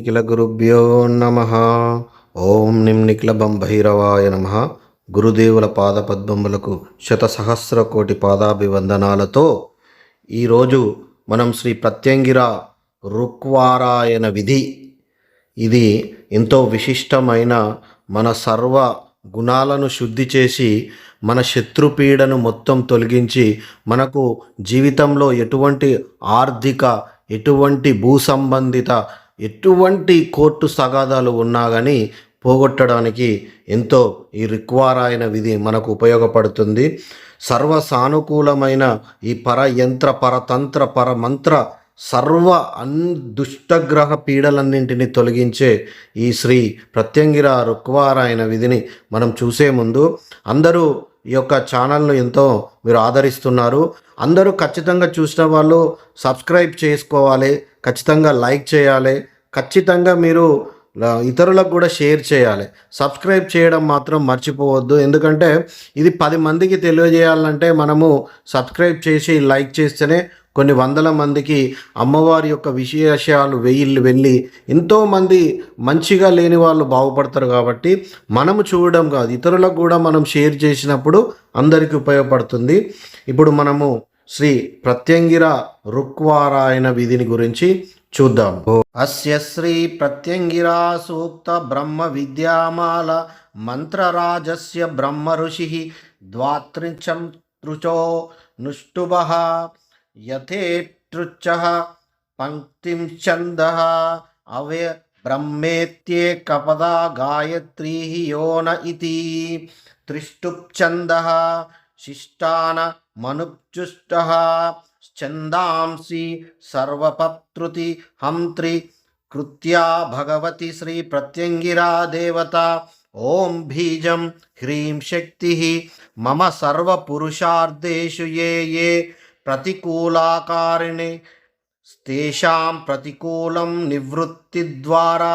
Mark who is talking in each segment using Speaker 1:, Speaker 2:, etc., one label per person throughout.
Speaker 1: నిఖిలగురుభ్యో నమ. ఓం నిం నిఖిలబం భైరవాయ నమ. గురుదేవుల పాదపద్మములకు శతసహస్ర కోటి పాదాభివందనాలతో ఈరోజు మనం శ్రీ ప్రత్యంగిర రుక్వారాయణ విధి. ఇది ఎంతో విశిష్టమైన మన సర్వ గుణాలను శుద్ధి చేసి మన శత్రుపీడను మొత్తం తొలగించి మనకు జీవితంలో ఎటువంటి ఆర్థిక ఎటువంటి భూ సంబంధిత ఎటువంటి కోర్టు సగాదాలు ఉన్నా కానీ పోగొట్టడానికి ఎంతో ఈ రిక్వారాయన విధి మనకు ఉపయోగపడుతుంది. సర్వ సానుకూలమైన ఈ పరయంత్ర పరతంత్ర పరమంత్ర సర్వ అన్ దుష్టగ్రహ పీడలన్నింటినీ తొలగించే ఈ శ్రీ ప్రత్యంగిర రుక్వారాయణ విధిని మనం చూసే ముందు అందరూ ఈ యొక్క ఛానల్ను ఎంతో మీరు ఆదరిస్తున్నారు. అందరూ ఖచ్చితంగా చూసిన వాళ్ళు సబ్స్క్రైబ్ చేసుకోవాలి ఖచ్చితంగా లైక్ చేయాలి ఖచ్చితంగా మీరు ఇతరులకు కూడా షేర్ చేయాలి. సబ్స్క్రైబ్ చేయడం మాత్రం మర్చిపోవద్దు. ఎందుకంటే ఇది పది మందికి తెలియజేయాలంటే మనము సబ్స్క్రైబ్ చేసి లైక్ చేస్తేనే కొన్ని వందల మందికి అమ్మవారి యొక్క విశేషాలు వెయ్యి వెళ్ళి ఎంతోమంది మంచిగా లేని వాళ్ళు బాగుపడతారు కాబట్టి మనము చూడడం కాదు. ఇతరులకు కూడా మనం షేర్ చేసినప్పుడు అందరికీ ఉపయోగపడుతుంది. ఇప్పుడు మనము శ్రీ ప్రత్యంగిర రుక్వారాయణ విధిని గురించి చూద్దాం. అస్య శ్రీ ప్రత్యంగిరా సూక్త బ్రహ్మ విద్యామాల మంత్రరాజస్య బ్రహ్మ ఋషి ద్వాత్రించం తృచో నుష్టుభ యథేతృచ్చ పంక్తిం ఛంద అవే బ్రహ్మేత్యేకపదా గాయత్రీ యోన ఇతి. త్రిష్టుప్ఛంద శిష్టాన మనుప్చుష్ట ఛందాంసి సర్వపత్రుతి హంత్రి కృత్యా భగవతి శ్రీ ప్రత్యంగిరా దేవత ఓం బీజం హ్రీం శక్తి మమ సర్వపురుషార్థేషు ఏ ఏ ప్రతికూలాకారిణి తేషాం ప్రతికూలం నివృత్తి ద్వారా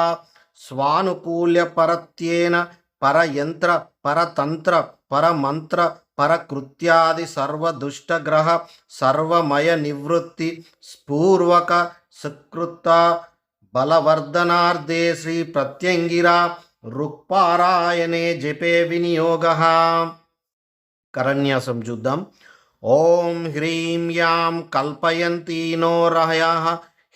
Speaker 1: స్వానుకూల్యపరత్యేన పరయంత్ర పరతంత్ర పరమంత్ర పరకృత్యాది సర్వదుష్టగ్రహ సర్వమయ నివృత్తి స్పూర్వక సుకృత బలవర్ధనార్థే శ్రీ ప్రత్యంగిరా రుక్పారాయణే జపే వినియోగ. కరణ్యాసం చూద్దాం. ఓం హ్రీం యాం కల్పయంతి నో రహయ.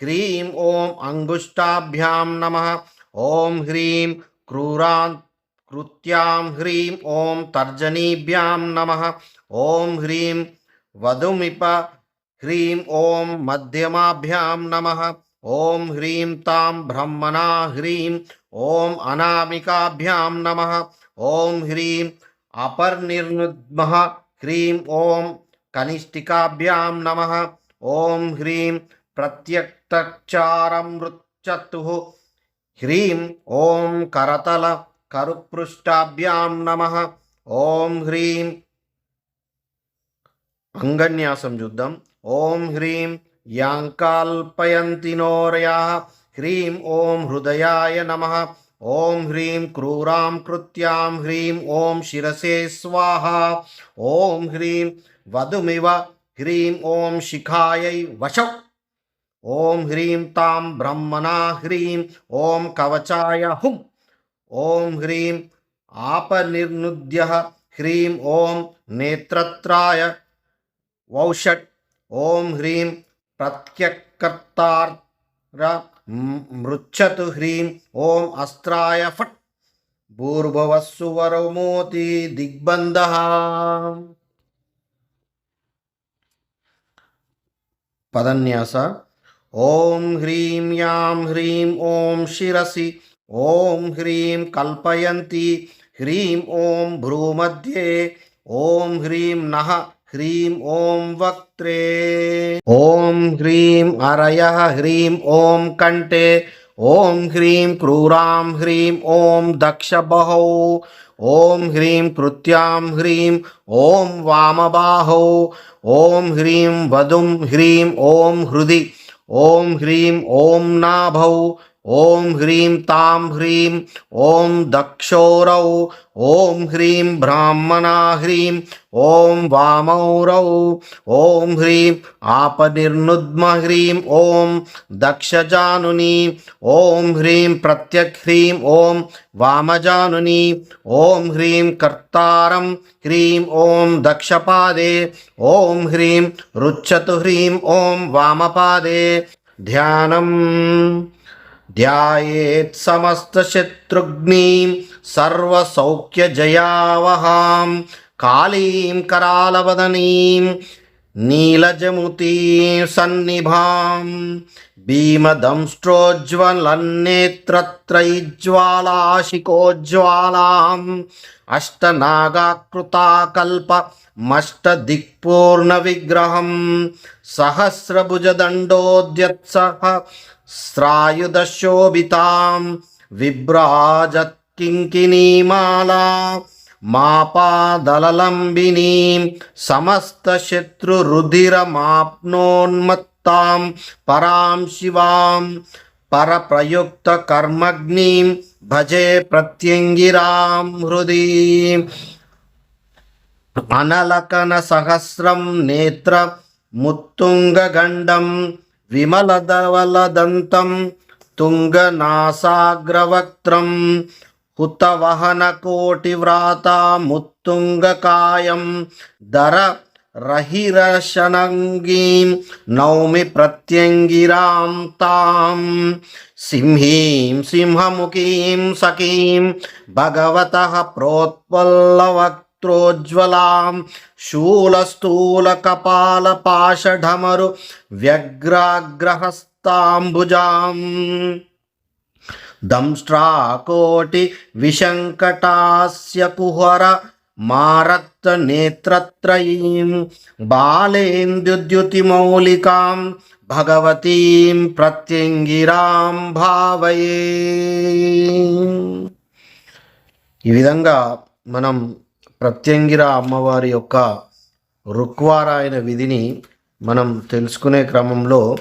Speaker 1: హ్రీం ఓం అంగుష్టాభ్యాం నమ. ఓం హ్రీం క్రూరాంత కృత్యాం హ్రీం ఓం తర్జనీభ్యాం నమ ఓం హ్రీం వధుమిప హ్రీం ఓం మధ్యమాభ్యాం నమ ఓం హ్రీం తాం బ్రహ్మణా హ్రీం ఓం అనామికాభ్యాం నమ ఓం హ్రీం అపర్నిర్నుద్మ హ్రీం ఓం కనిష్ఠికాభ్యాం నమ ఓం హ్రీం ప్రత్యక్తచారమృచ్చతు హ్రీం ఓం కరతల కరుపృష్టాభ్యాం నమ. ఓం హ్రీం. అంగన్యాసం చూద్దాం. ఓం హ్రీం. యాంకాల్పయంతి నోరయా హ్రీం ఓం హృదయాయ నమ. ఓం హ్రీం క్రూరాం కృత్యాం. హ్రీం ఓం శిరసే స్వాహ. ఓం హ్రీం వధుమివ. హ్రీం ఓం శిఖాయై వశ. ఓం హ్రీం తాం బ్రహ్మణా హ్రీం. ఓం కవచాయ హుం. ఓం హ్రీం ఆపనిర్నుద్య హ్రీం ఓం నేత్రత్రాయ వౌషట్ ఓం హ్రీం ప్రత్యకర్తార మృచ్చతు హ్రీం ఓం అస్త్రాయ ఫట్ భూర్భవస్సు వరమోతి దిగ్బంధ పదన్యాస ఓం హ్రీం యాం హ్రీం ఓం శిరసి ఓం హ్రీం కల్పయంతి హ్రీం ఓం భ్రూమధ్యే ఓం హ్రీం నహ హ్రీం ఓం వక్త్రే. ఓం హ్రీం అరయ హ్రీం ఓం కంఠే ఓం హ్రీం క్రూరాం హ్రీం ఓం దక్షబహౌ ఓం హ్రీం కృత్యాం హ్రీం ఓం వామబాహౌ. ఓం హ్రీం వదుం హ్రీం ఓం హృది. ఓం హ్రీం ఓం నాభౌ. ఓం హ్రీం తాం హ్రీం ఓం దక్షోరౌ ఓం హ్రీం బ్రాహ్మణా హ్రీం ఓం వామౌరౌ ఓం హ్రీం ఆపనిర్నుద్మ హ్రీం ఓం దక్షజానుని ఓం హ్రీం ప్రత్యక్ హ్రీం ఓం వామజానుని ఓం హ్రీం కర్తారం హ్రీం ఓం దక్షపాదే ఓం హ్రీం రుచ్చతు హ్రీం ఓం వామపాదే ధ్యానం ధ్యాయేత్ సమస్తశత్రుఘ్నీం సర్వసౌఖ్యజయావహాం కాళీం కరాలవదనీం नीलजमुतीं सन्निभां भीमदंष्ट्रोज्ज्वलन्नेत्रत्रैज्वालाशिकोज्ज्वालाम् अष्टनागाकृताकल्पमष्टदिक्पूर्णविग्रहं सहस्रभुजदण्डोद्यत्सः स्रायुधशोभितां विभ्राजत्किङ्किनीमाला మాపాదలలంబినీం సమస్తశత్రురుధిరమాప్నోన్మత్తాం పరాం శివాం పరప్రయుక్తకర్మగ్నిం భజే ప్రత్యంగిరాం హృది. అనలకన సహస్రం నేత్ర ముత్తుంగండం విమలదవలదంతం తుంగనాసాగ్రవక్త్రం హుతవహనకోటివ్రాత ముత్తుంగకాయం దర రహిరశనంగీం నౌమి ప్రత్యంగిరాం తాం. సింహీం సింహముఖీం సఖీం భగవత భగవతః ప్రోత్పల్లవక్త్రోజ్వలాం శూలస్థూలకపాలపాషఢమరు వ్యగ్రాగ్రహస్తాంబుజాం. దంష్ట్రాకోటి విశంకటాస్య కుహర మారక్తనేత్రత్రయీం బాలేంద్యుద్యుతిమౌలికాం భగవతీం ప్రత్యంగిరాం భావయే. ఈ విధంగా మనం ప్రత్యంగిర అమ్మవారి యొక్క రుక్వారాయన విధిని మనం తెలుసుకునే క్రమంలో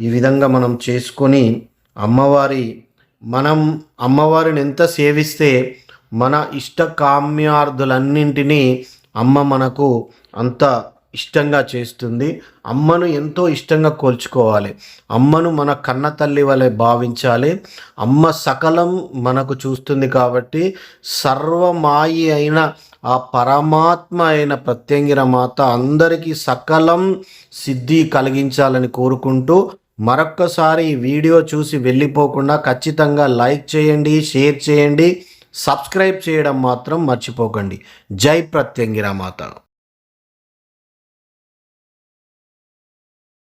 Speaker 1: ఈ విధంగా మనం చేసుకొని అమ్మవారి మనం అమ్మవారిని ఎంత సేవిస్తే మన ఇష్ట కామ్యార్థులన్నింటినీ అమ్మ మనకు అంత ఇష్టంగా చేస్తుంది. అమ్మను ఎంతో ఇష్టంగా కోల్చుకోవాలి. అమ్మను మన కన్న తల్లి వలె భావించాలి. అమ్మ సకలం మనకు చూస్తుంది కాబట్టి సర్వమాయి అయిన ఆ పరమాత్మ అయిన ప్రత్యంగిర మాత అందరికీ సకలం సిద్ధి కలిగించాలని కోరుకుంటూ మరొక్కసారి ఈ వీడియో చూసి వెళ్ళిపోకుండా ఖచ్చితంగా లైక్ చేయండి షేర్ చేయండి సబ్స్క్రైబ్ చేయడం మాత్రం మర్చిపోకండి. జై ప్రత్యంగిర మాత